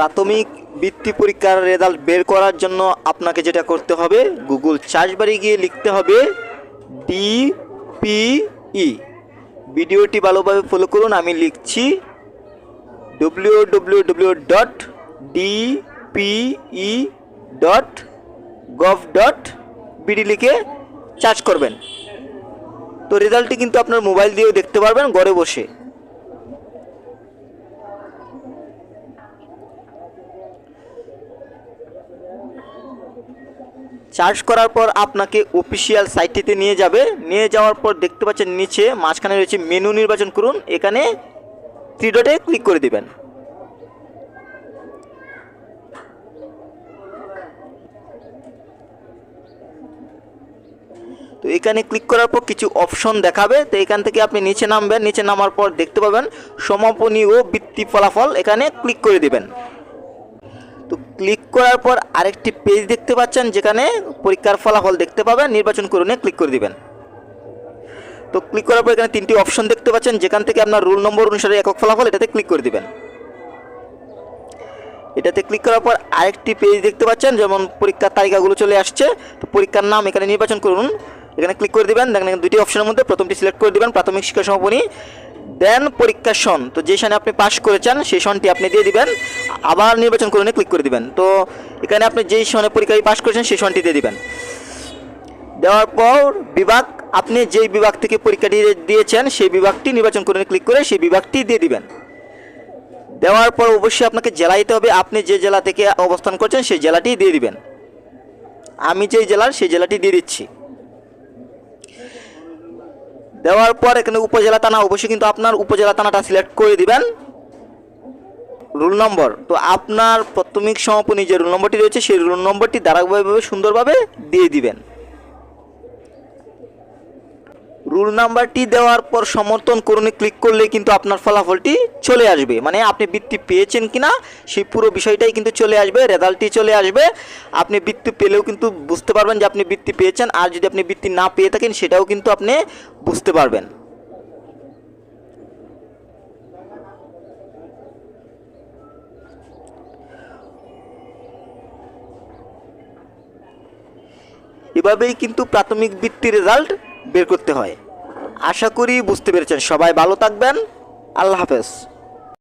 প্রাথমিক বৃত্তি পরীক্ষার রেজাল্ট বের করার জন্য আপনাকে যেটা করতে হবে গুগল সার্চ বারে গিয়ে লিখতে হবে ডিপিই ভিডিওটি ভালোভাবে ফলো করুন, আমি লিখছি W W W dot DPE dot gov dot BD লিখে সার্চ করবেন। তো রেজাল্টটি কিন্তু আপনার মোবাইল দিয়েও দেখতে পারবেন, ঘরে বসে। চার্জ করার পর আপনাকে অফিসিয়াল সাইটটিতে নিয়ে যাবে। নিয়ে যাওয়ার পর দেখতে পাচ্ছেন নিচে, মাঝখানে রয়েছে মেনু নির্বাচন করুন। এখানে থ্রি ডটে ক্লিক করে দিবেন। তো এখানে ক্লিক করার পর কিছু অপশন দেখাবে। তো এখান থেকে আপনি নিচে নামবেন। নিচে নামার পর দেখতে পাবেন সমাপনী ও বৃত্তি ফলাফল এখানে ক্লিক করে দিবেন। তো ক্লিক করার পর আরেকটি পেজ দেখতে পাচ্ছেন, যেখানে পরীক্ষার ফলাফল দেখতে পাবেন, নির্বাচন করুন ক্লিক করে দিবেন। তো ক্লিক করার পর এখানে তিনটি অপশন দেখতে পাচ্ছেন, যেখান থেকে আপনার রোল নম্বর অনুসারে একক ফলাফল এটাতে ক্লিক করে দিবেন। এটাতে ক্লিক করার পর আরেকটি পেজ দেখতে পাচ্ছেন, যেমন পরীক্ষার তালিকাগুলো চলে আসছে, তো পরীক্ষার নাম এখানে নির্বাচন করুন। এখানে ক্লিক করে দিবেন, দেখেন দুটি অপশনের মধ্যে প্রথমটি সিলেক্ট করে দিবেন, প্রাথমিক শিক্ষা সমাপনী। দেন পরীক্ষার সন। তো যে সনে আপনি পাস করেছেন সেই সনটি আপনি দিয়ে দিবেন। আবার নির্বাচন করুন ক্লিক করে দিবেন। তো এখানে আপনি যেই সনে পরীক্ষায় পাস করেছেন, সেই সনটি দিয়ে দিবেন। দেওয়ার পর বিভাগ, আপনি যেই বিভাগ থেকে পরীক্ষাটি দিয়েছেন, সেই বিভাগটি নির্বাচন করে ক্লিক করে সেই বিভাগটি দিয়ে দিবেন। দেওয়ার পর অবশ্যই আপনাকে জেলা দিতে হবে। আপনি যে জেলা থেকে অবস্থান করছেন, সেই জেলাটি দিয়ে দিবেন। আমি যেই জেলার, সেই জেলাটি দিয়ে দিচ্ছি। দেওয়ার পর এখানে উপজেলা থানা অবশ্যই কিন্তু আপনার উপজেলা থানাটা সিলেক্ট করে দিবেন। Roll number. তো আপনার প্রাথমিক সমাপনী যে রুল নম্বরটি রয়েছে, সেই রুল নম্বরটি ধারাবাহিকভাবে সুন্দরভাবে দিয়ে দিবেন। রুল নাম্বারটি দেওয়ার পর সমর্থন করুনে ক্লিক করলে কিন্তু আপনার ফলাফলটি চলে আসবে। মানে আপনি বৃত্তি পেয়েছেন কিনা, সেই পুরো বিষয়টাই কিন্তু চলে আসবে, রেজাল্টটি চলে আসবে। আপনি বৃত্তি পেলেও কিন্তু বুঝতে পারবেন যে আপনি বৃত্তি পেয়েছেন, আর যদি আপনি বৃত্তি না পেয়ে থাকেন, সেটাও কিন্তু আপনি বুঝতে পারবেন। এভাবেই কিন্তু প্রাথমিক বৃত্তির রেজাল্ট বের করতে হয়। আশা করি বুঝতে পেরেছেন। সবাই ভালো থাকবেন। আল্লাহ হাফেজ।